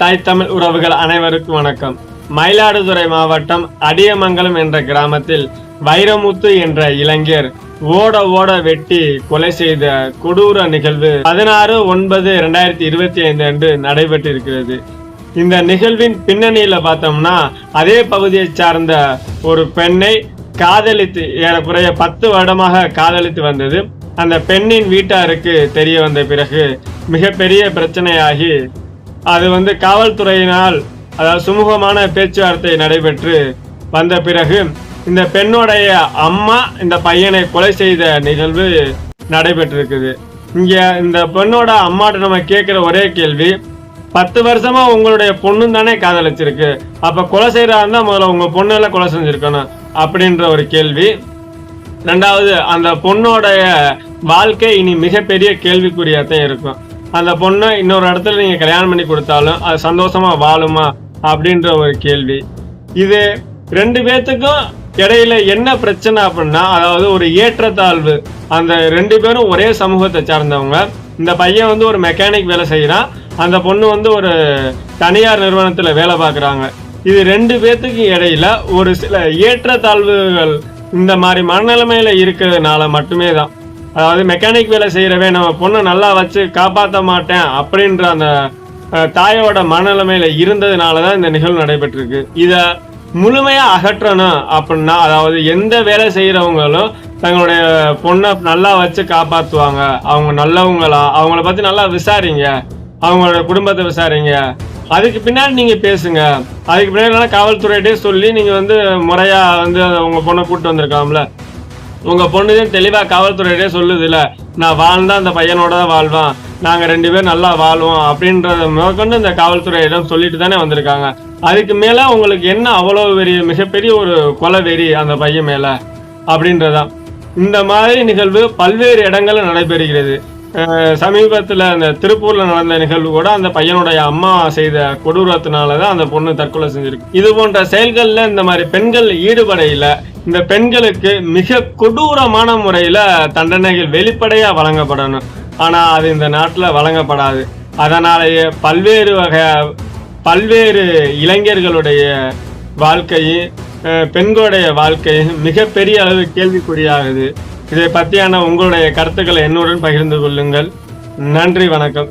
தாய் தமிழ் உறவுகள் அனைவருக்கும் வணக்கம். மயிலாடுதுறை மாவட்டம் அடியமங்கலம் என்ற கிராமத்தில் வைரமுத்து என்ற இளைஞர் ஓட ஓட வெட்டி கொலை செய்த கொடூர நிகழ்வு பதினாறு ஒன்பது இரண்டாயிரத்தி இருபத்தி ஐந்து அன்று நடைபெற்றிருக்கிறது. இந்த நிகழ்வின் பின்னணியில பார்த்தோம்னா அதே பகுதியை சார்ந்த ஒரு பெண்ணை காதலித்து ஏறக்குறைய பத்து வருடமாக காதலித்து வந்தது. அந்த பெண்ணின் வீட்டாருக்கு தெரிய வந்த பிறகு மிகப்பெரிய பிரச்சனையாகி அது வந்து காவல்துறையினால் அதாவது சுமூகமான பேச்சுவார்த்தை நடைபெற்று வந்த பிறகு இந்த பெண்ணுடைய அம்மா இந்த பையனை கொலை செய்த நிகழ்வு நடைபெற்றிருக்குது. இங்க இந்த பெண்ணோட அம்மாட்ட நம்ம கேட்குற ஒரே கேள்வி பத்து வருஷமா உங்களுடைய பொண்ணு தானே காதலிச்சிருக்கு. அப்ப கொலை செய்யறா இருந்தா முதல்ல உங்க பொண்ணுல கொலை செஞ்சிருக்கணும் அப்படின்ற ஒரு கேள்வி. ரெண்டாவது அந்த பொண்ணோடைய வாழ்க்கை இனி மிகப்பெரிய கேள்விக்குறியாத்தான் இருக்கும். அந்த பொண்ணை இன்னொரு இடத்துல நீங்க கல்யாணம் பண்ணி கொடுத்தாலும் அது சந்தோஷமா வாழுமா அப்படின்ற ஒரு கேள்வி. இது ரெண்டு பேர்த்துக்கும் இடையில என்ன பிரச்சனை அப்படின்னா அதாவது ஒரு ஏற்றத்தாழ்வு. அந்த ரெண்டு பேரும் ஒரே சமூகத்தை சார்ந்தவங்க. இந்த பையன் வந்து ஒரு மெக்கானிக் வேலை செய்கிறான் அந்த பொண்ணு வந்து ஒரு தனியார் நிறுவனத்தில் வேலை பார்க்குறாங்க. இது ரெண்டு பேர்த்துக்கு இடையில ஒரு சில ஏற்றத்தாழ்வுகள் இந்த மாதிரி மனநிலைமையில இருக்கிறதுனால மட்டுமே தான் அதாவது மெக்கானிக் வேலை செய்யறவன் நம்ம பொண்ணை நல்லா வச்சு காப்பாற்ற மாட்டேன் அப்படின்ற அந்த தாயோட மனநிலைமையில இருந்ததுனால தான் இந்த நிகழ்வு நடைபெற்றிருக்கு. இதை முழுமையாக அகற்றணும் அப்படின்னா அதாவது எந்த வேலை செய்கிறவங்களும் தங்களுடைய பொண்ணை நல்லா வச்சு காப்பாற்றுவாங்க அவங்க நல்லவங்களா? அவங்கள பற்றி நல்லா விசாரிங்க. அவங்களோட குடும்பத்தை விசாரிங்க. அதுக்கு பின்னாடி நீங்கள் பேசுங்க. அதுக்கு பின்னாடி காவல்துறையிட்டே சொல்லி நீங்கள் வந்து முறையாக வந்து உங்கள் பொண்ணை கூப்பிட்டு வந்திருக்கலாம்ல. உங்க பொண்ணு தெளிவா காவல்துறையிட்டே சொல்லுதுல நான் வாழ்ந்தா அந்த பையனோட தான் வாழ்வான். நாங்க ரெண்டு பேரும் நல்லா வாழ்வோம். அப்படின்றத முதற்கொண்டு இந்த காவல்துறையிடம் சொல்லிட்டு தானே வந்திருக்காங்க. அதுக்கு மேல உங்களுக்கு என்ன அவ்வளோ பெரிய மிகப்பெரிய ஒரு கொலை வெறி அந்த பையன் மேல? அப்படின்றதான். இந்த மாதிரி நிகழ்வு பல்வேறு இடங்களில் நடைபெறுகிறது. சமீபத்தில் அந்த திருப்பூர்ல நடந்த நிகழ்வு கூட அந்த பையனுடைய அம்மா செய்த கொடூரத்தினால தான் அந்த பொண்ணு தற்கொலை செஞ்சிருக்கு. இது போன்ற செயல்களில் இந்த மாதிரி பெண்கள் ஈடுபடையில் இந்த பெண்களுக்கு மிக கொடூரமான முறையில் தண்டனைகள் வெளிப்படையாக வழங்கப்படணும். ஆனால் அது இந்த நாட்டில் வழங்கப்படாது. அதனாலேயே பல்வேறு வகை பல்வேறு இளைஞர்களுடைய வாழ்க்கையும் பெண்களுடைய வாழ்க்கையும் மிகப்பெரிய அளவு கேள்விக்குறியாகுது. இதை பற்றியான உங்களுடைய கருத்துக்களை என்னுடன் பகிர்ந்து கொள்ளுங்கள். நன்றி வணக்கம்.